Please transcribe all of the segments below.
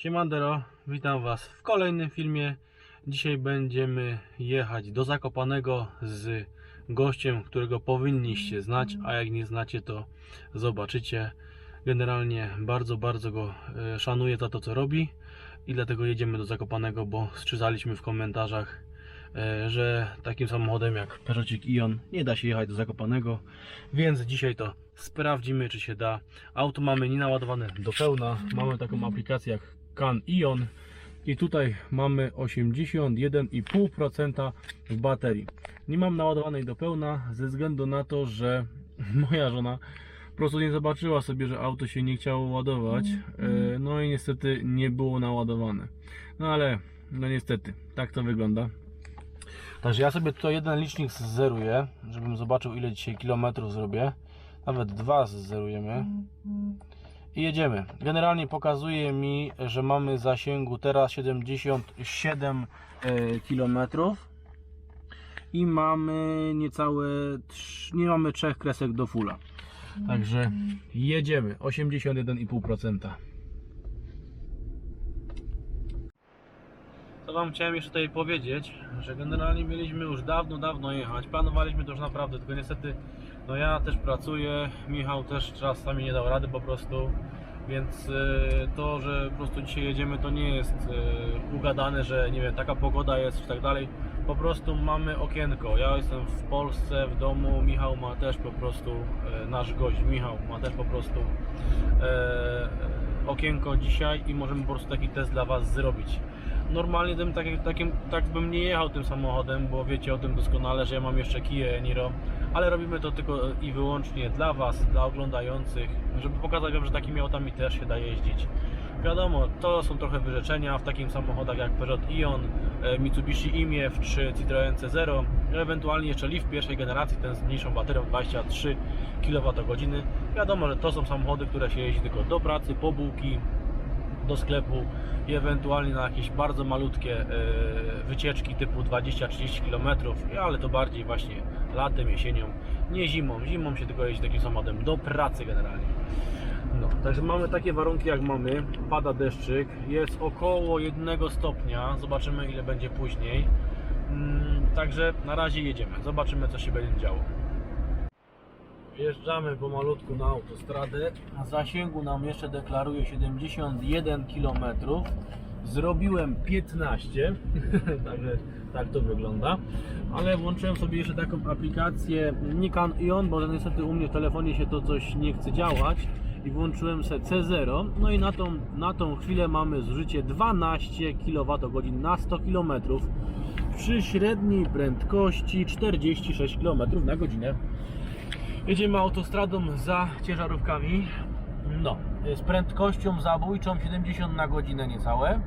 Siemandero, witam Was w kolejnym filmie. Dzisiaj będziemy jechać do Zakopanego z gościem, którego powinniście znać, a jak nie znacie, to zobaczycie. Generalnie bardzo, bardzo go e, szanuję za to, co robi i dlatego jedziemy do Zakopanego, bo sczytaliśmy w komentarzach, e, że takim samochodem jak Peugeotik Ion nie da się jechać do Zakopanego, więc dzisiaj to sprawdzimy, czy się da. Auto mamy nienaładowane do pełna, mamy taką aplikację jak Can Ion i tutaj mamy 81,5% w baterii. Nie mam naładowanej do pełna ze względu na to, że moja żona po prostu nie zobaczyła sobie, że auto się nie chciało ładować. E, No i niestety nie było naładowane. No ale, no niestety, tak to wygląda. Także ja sobie tutaj jeden licznik zeruję, żebym zobaczył ile dzisiaj kilometrów zrobię. Nawet dwa zerujemy. I jedziemy. Generalnie pokazuje mi, że mamy zasięgu teraz 77 km i mamy niecałe nie mamy trzech kresek do fulla. Także jedziemy 81,5%. Co Wam chciałem jeszcze tutaj powiedzieć, że generalnie mieliśmy już dawno, dawno jechać. Planowaliśmy to już naprawdę, tylko niestety no ja też pracuję, Michał też czasami nie dał rady po prostu. Więc e, to, że po prostu dzisiaj jedziemy, to nie jest e, ugadane, że nie wiem, taka pogoda jest czy tak dalej. Po prostu mamy okienko. Ja jestem w Polsce, w domu. Michał ma też po prostu, e, nasz gość Michał ma też po prostu okienko dzisiaj i możemy po prostu taki test dla Was zrobić. Normalnie bym tak, takim, tak bym nie jechał tym samochodem, bo wiecie o tym doskonale, że ja mam jeszcze Kia Niro, ale robimy to tylko i wyłącznie dla Was, dla oglądających, żeby pokazać Wam, że takimi autami też się da jeździć. Wiadomo, to są trochę wyrzeczenia w takim samochodach jak Peugeot Ion, e, Mitsubishi Imiew czy Citroen C0, ewentualnie jeszcze Leaf pierwszej generacji, ten z mniejszą baterią 23 kWh. Wiadomo, że to są samochody, które się jeździ tylko do pracy, po bułki, do sklepu i ewentualnie na jakieś bardzo malutkie e, wycieczki typu 20-30 km, ale to bardziej właśnie latem, jesienią, nie zimą. Zimą się tylko jeździ takim samochodem do pracy generalnie. No, także mamy takie warunki jak mamy. Pada deszczyk, jest około 1 stopnia. Zobaczymy ile będzie później. Mm, Także na razie jedziemy. Zobaczymy co się będzie działo. Wjeżdżamy pomalutku na autostradę. Na zasięgu nam jeszcze deklaruje 71 km. Zrobiłem 15, także tak to wygląda. Ale włączyłem sobie jeszcze taką aplikację Nikon Ion, bo niestety u mnie w telefonie się to coś nie chce działać. I włączyłem sobie C0. No i na tą, na tą chwilę mamy zużycie 12 kWh na 100 km przy średniej prędkości 46 km na godzinę. Jedziemy autostradą za ciężarówkami. No, z prędkością zabójczą 70 na godzinę niecałe.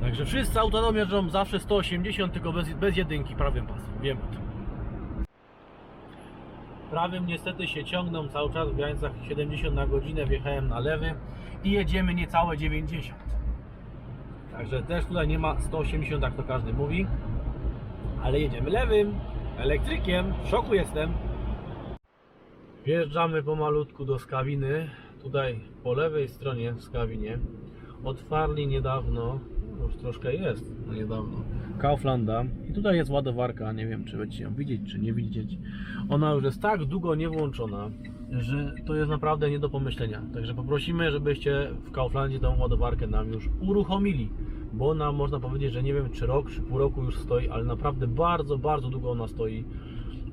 Także wszyscy autonom jeżdżą zawsze 180, tylko bez, bez jedynki prawym pasem. Wiem o. Prawym niestety się ciągną cały czas w granicach 70 na godzinę. Wjechałem na lewy i jedziemy niecałe 90. Także też tutaj nie ma 180, jak to każdy mówi. Ale jedziemy lewym, elektrykiem. W szoku jestem. Wjeżdżamy pomalutku do Skawiny. Tutaj po lewej stronie w Skawinie otwarli niedawno, no już troszkę jest no niedawno, Kauflanda. I tutaj jest ładowarka, nie wiem czy będziecie ją widzieć, czy nie widzieć. Ona już jest tak długo nie włączona, że to jest naprawdę nie do pomyślenia. Także poprosimy, żebyście w Kauflandzie tą ładowarkę nam już uruchomili. Bo ona można powiedzieć, że nie wiem czy rok, czy pół roku już stoi, ale naprawdę bardzo, bardzo długo ona stoi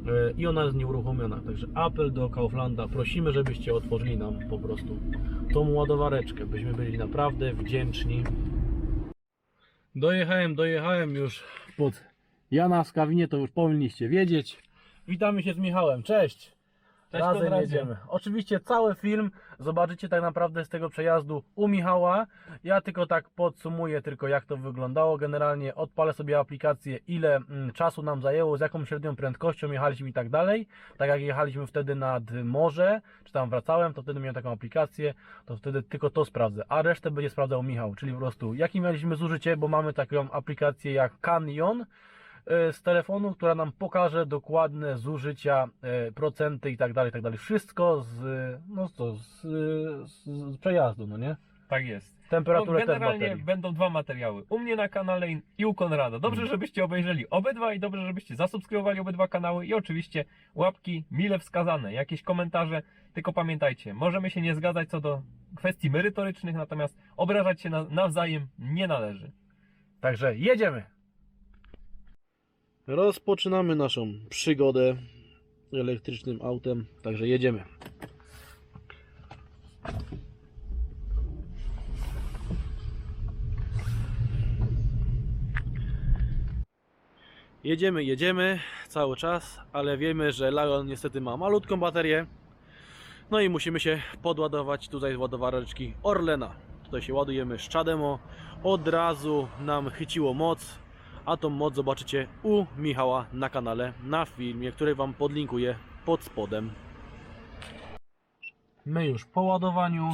E, i ona jest nieuruchomiona. Także apel do Kauflanda, prosimy, żebyście otworzyli nam po prostu tą ładowareczkę. Byśmy byli naprawdę wdzięczni. Dojechałem, dojechałem już pod Jana w Skawinie, to już powinniście wiedzieć. Witamy się z Michałem, cześć! Razem Konradzie. jedziemy. Oczywiście cały film zobaczycie tak naprawdę z tego przejazdu u Michała. Ja tylko tak podsumuję tylko jak to wyglądało. Generalnie odpalę sobie aplikację ile mm, czasu nam zajęło, z jaką średnią prędkością jechaliśmy i tak dalej. Tak jak jechaliśmy wtedy nad morze, czy tam wracałem, to wtedy miałem taką aplikację, to wtedy tylko to sprawdzę, a resztę będzie sprawdzał Michał, czyli po prostu jakie mieliśmy zużycie, bo mamy taką aplikację jak Canyon z telefonu, która nam pokaże dokładne zużycia, e, procenty i tak dalej, tak dalej. Wszystko z, no co, z, z, z przejazdu, no nie? Tak jest. temperaturę No, generalnie będą dwa materiały. U mnie na kanale i u Konrada. Dobrze, Mhm. żebyście obejrzeli obydwa i dobrze, żebyście zasubskrybowali obydwa kanały i oczywiście łapki mile wskazane, jakieś komentarze. Tylko pamiętajcie, możemy się nie zgadzać co do kwestii merytorycznych, natomiast obrażać się na, nawzajem nie należy. Także jedziemy! Rozpoczynamy naszą przygodę elektrycznym autem, także jedziemy. Jedziemy, jedziemy cały czas, ale wiemy, że Lion niestety ma malutką baterię. No i musimy się podładować tutaj z ładowareczki Orlena. Tutaj się ładujemy z Chademo. Od razu nam chyciło moc, a tą moc zobaczycie u Michała na kanale, na filmie, który Wam podlinkuję pod spodem. My już po ładowaniu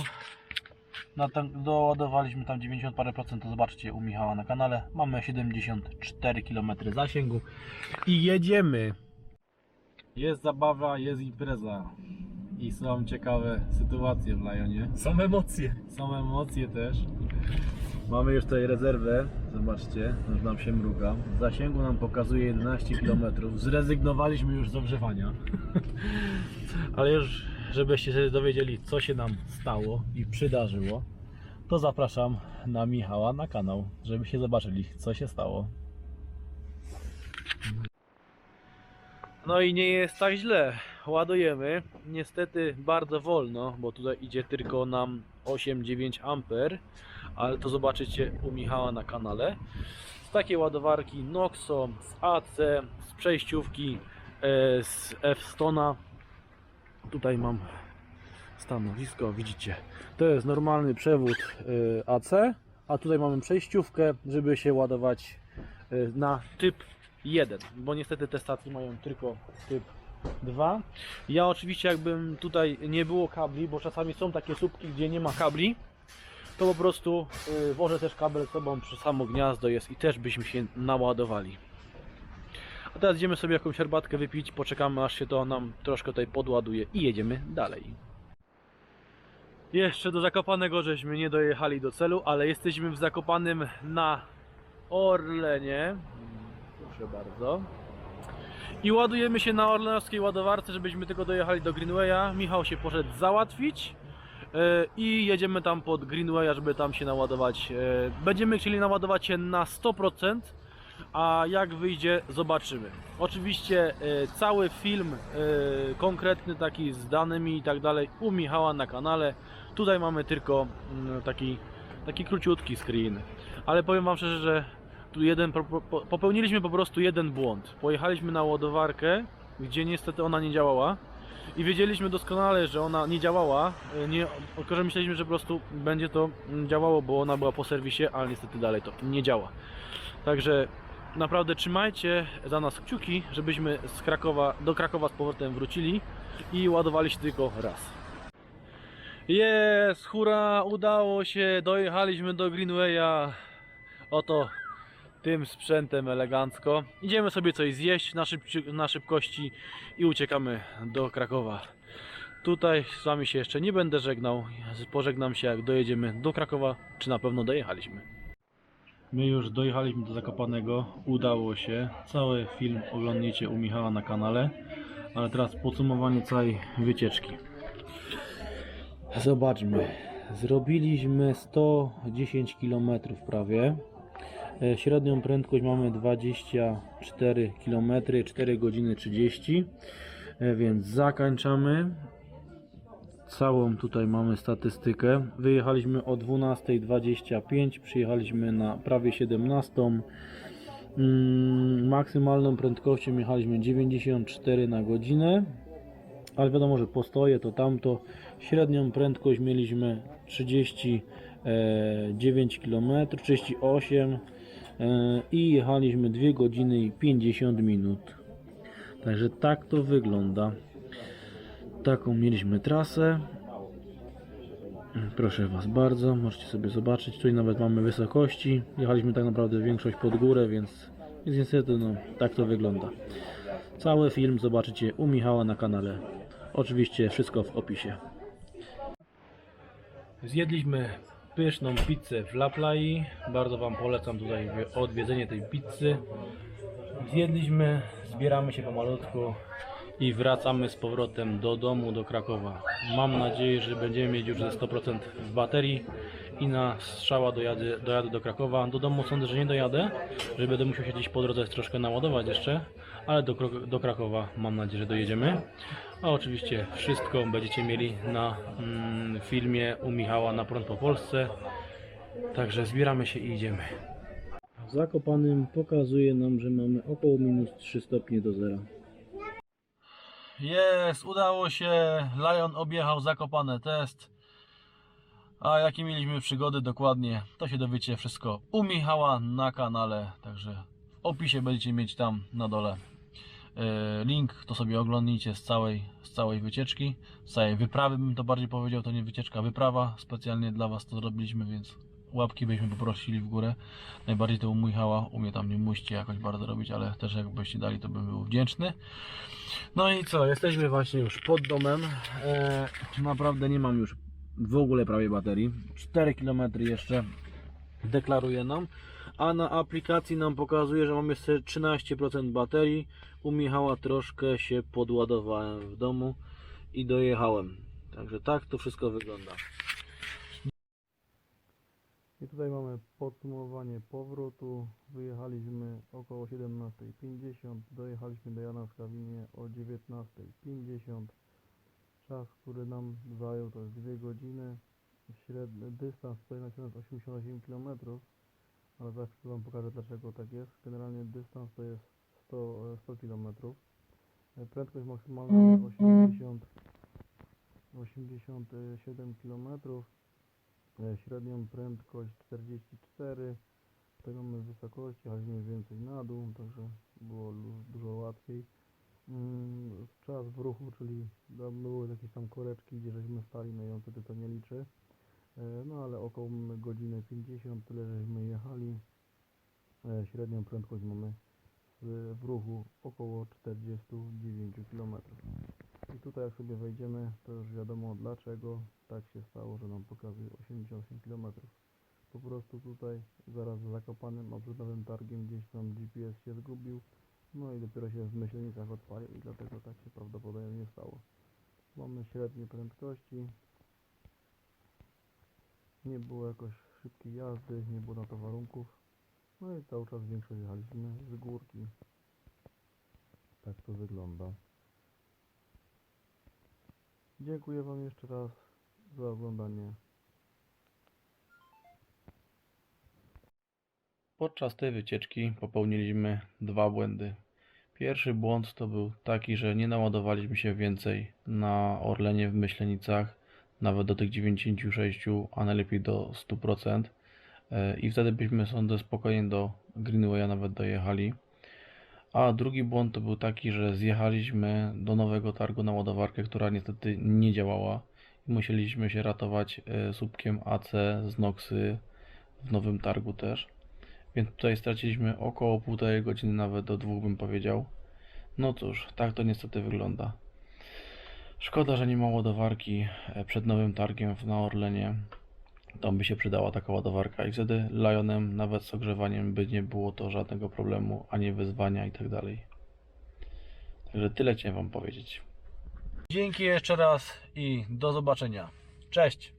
doładowaliśmy tam 90 parę procent, to zobaczcie u Michała na kanale. Mamy 74 km zasięgu i jedziemy. Jest zabawa, jest impreza i są ciekawe sytuacje w Lionie. Są emocje. Są emocje też. Mamy już tutaj rezerwę. Zobaczcie, już nam się mruga. W zasięgu nam pokazuje 11 km. Zrezygnowaliśmy już z ogrzewania. Ale już, żebyście się dowiedzieli, co się nam stało i przydarzyło, to zapraszam na Michała na kanał, żebyście zobaczyli, co się stało. No i nie jest tak źle. Ładujemy. Niestety bardzo wolno, bo tutaj idzie tylko nam 8-9 amper, ale to zobaczycie u Michała na kanale. Z takiej ładowarki Noxo, z AC, z przejściówki e, z F-Stona. Tutaj mam stanowisko, widzicie. To jest normalny przewód e, AC, a tutaj mamy przejściówkę, żeby się ładować e, na typ 1, bo niestety te stacje mają tylko typ 2. Ja oczywiście jakbym tutaj nie było kabli, bo czasami są takie słupki, gdzie nie ma kabli, to po prostu y, włożę też kabel z sobą przy samo gniazdo jest i też byśmy się naładowali. A teraz idziemy sobie jakąś herbatkę wypić, poczekamy aż się to nam troszkę tutaj podładuje i jedziemy dalej. Jeszcze do Zakopanego żeśmy nie dojechali do celu, ale jesteśmy w Zakopanym na Orlenie. Proszę bardzo. I ładujemy się na orlenowskiej ładowarce, żebyśmy tylko dojechali do Greenwaya. Michał się poszedł załatwić. E, I jedziemy tam pod Greenwaya, żeby tam się naładować. E, Będziemy chcieli naładować się na 100%, a jak wyjdzie, zobaczymy. Oczywiście e, cały film konkretny, taki z danymi i tak dalej, u Michała na kanale. Tutaj mamy tylko mm, taki, taki króciutki screen. Ale powiem Wam szczerze, że tu jeden, po- po- popełniliśmy po prostu jeden błąd. Pojechaliśmy na ładowarkę, gdzie niestety ona nie działała i wiedzieliśmy doskonale, że ona nie działała. e, Nie, tylko że myśleliśmy, że po prostu będzie to mm, działało, bo ona była po serwisie, ale niestety dalej to nie działa. Także naprawdę trzymajcie za nas kciuki, żebyśmy z Krakowa, do Krakowa z powrotem wrócili i ładowali się tylko raz. Jest, hura, udało się, dojechaliśmy do Greenwaya. Oto tym sprzętem elegancko. Idziemy sobie coś zjeść na, szybci- na szybkości i uciekamy do Krakowa. Tutaj z Wami się jeszcze nie będę żegnał. Pożegnam się jak dojedziemy do Krakowa, czy na pewno dojechaliśmy. My już dojechaliśmy do Zakopanego, udało się. Cały film oglądniecie u Michała na kanale. Ale teraz podsumowanie całej wycieczki. Zobaczmy. Zrobiliśmy 110 km prawie. E, Średnią prędkość mamy 24 km, 4 godziny 30. E, Więc zakończamy. Całą tutaj mamy statystykę. Wyjechaliśmy o 12.25, przyjechaliśmy na prawie 17. Mm, Maksymalną prędkością jechaliśmy 94 na godzinę. Ale wiadomo, że postoje to tamto. Średnią prędkość mieliśmy 39 km, 38 e, i jechaliśmy 2 godziny i 50 minut. Także tak to wygląda. Taką mieliśmy trasę. Proszę Was bardzo, możecie sobie zobaczyć. Tutaj nawet mamy wysokości. Jechaliśmy tak naprawdę większość pod górę, więc, więc niestety no, tak to wygląda. Cały film zobaczycie u Michała na kanale. Oczywiście wszystko w opisie. Zjedliśmy pyszną pizzę w La Plai. Bardzo Wam polecam tutaj odwiedzenie tej pizzy. Zjedliśmy, zbieramy się pomalutku i wracamy z powrotem do domu, do Krakowa. Mam nadzieję, że będziemy mieć już ze 100% w baterii i na strzała dojadę, dojadę do Krakowa. Do domu sądzę, że nie dojadę, że będę musiał się gdzieś po drodze troszkę naładować jeszcze, ale do, do Krakowa mam nadzieję, że dojedziemy. A oczywiście wszystko będziecie mieli na mm, filmie u Michała na prąd po Polsce. Także zbieramy się i idziemy. W Zakopanym pokazuje nam, że mamy około minus 3 stopnie do zera. Jest, udało się. Lion objechał Zakopane test. A jakie mieliśmy przygody dokładnie, to się dowiecie wszystko u Michała na kanale. Także w opisie będziecie mieć tam na dole link, to sobie oglądnijcie z całej, z całej wycieczki, z całej wyprawy bym to bardziej powiedział, to nie wycieczka, wyprawa, specjalnie dla Was to zrobiliśmy, więc łapki byśmy poprosili w górę, najbardziej to u Michała, u mnie tam nie musicie jakoś bardzo robić, ale też jakbyście dali to bym był wdzięczny. No i co, jesteśmy właśnie już pod domem, e, naprawdę nie mam już w ogóle prawie baterii, 4 km jeszcze deklaruje nam, a na aplikacji nam pokazuje, że mamy jeszcze 13% baterii. U Michała troszkę się podładowałem w domu i dojechałem. Także tak to wszystko wygląda. I tutaj mamy podsumowanie powrotu. Wyjechaliśmy około 17.50, dojechaliśmy do Jana w Kawinie o 19.50. Czas, który nam zajął to jest 2 godziny. Średni dystans tutaj na 88 km, ale za chwilę Wam pokażę dlaczego tak jest. Generalnie dystans to jest 100, e, 100 km. Prędkość maksymalna 80, 87 km. Średnią prędkość 44. Tutaj mamy wysokości, jechaliśmy więcej na dół, także było dużo łatwiej. Mm, Czas w ruchu, czyli tam były jakieś tam koreczki, gdzie żeśmy stali, no i on wtedy to nie liczy. E, No ale około mamy godzinę 50, tyle żeśmy jechali. E, Średnią prędkość mamy w, w ruchu około 49 km. I tutaj jak sobie wejdziemy, to już wiadomo dlaczego tak się stało, że nam pokazuje 88 km. Po prostu tutaj zaraz za przed nowym targiem gdzieś tam GPS się zgubił. No i dopiero się w myślnikach odpalił i dlatego tak się prawdopodobnie stało. Mamy średnie prędkości. Nie było jakoś szybkiej jazdy, nie było na to warunków. No i cały czas większość jechaliśmy z górki. Tak to wygląda. Dziękuję Wam jeszcze raz za oglądanie. Podczas tej wycieczki popełniliśmy dwa błędy. Pierwszy błąd to był taki, że nie naładowaliśmy się więcej na Orlenie w Myślenicach, nawet do tych 96, a najlepiej do 100%. E, I wtedy byśmy sądzę spokojnie do Greenwaya nawet dojechali. A drugi błąd to był taki, że zjechaliśmy do nowego targu na ładowarkę, która niestety nie działała i musieliśmy się ratować e, słupkiem AC z Noxy w nowym targu też. Więc tutaj straciliśmy około półtorej godziny, nawet do dwóch bym powiedział. No cóż, tak to niestety wygląda. Szkoda, że nie ma ładowarki e, przed nowym targiem na Orlenie. Tam by się przydała taka ładowarka i wtedy Lionem nawet z ogrzewaniem by nie było to żadnego problemu, ani wyzwania i tak dalej. Także tyle chciałem Wam powiedzieć. Dzięki jeszcze raz i do zobaczenia. Cześć!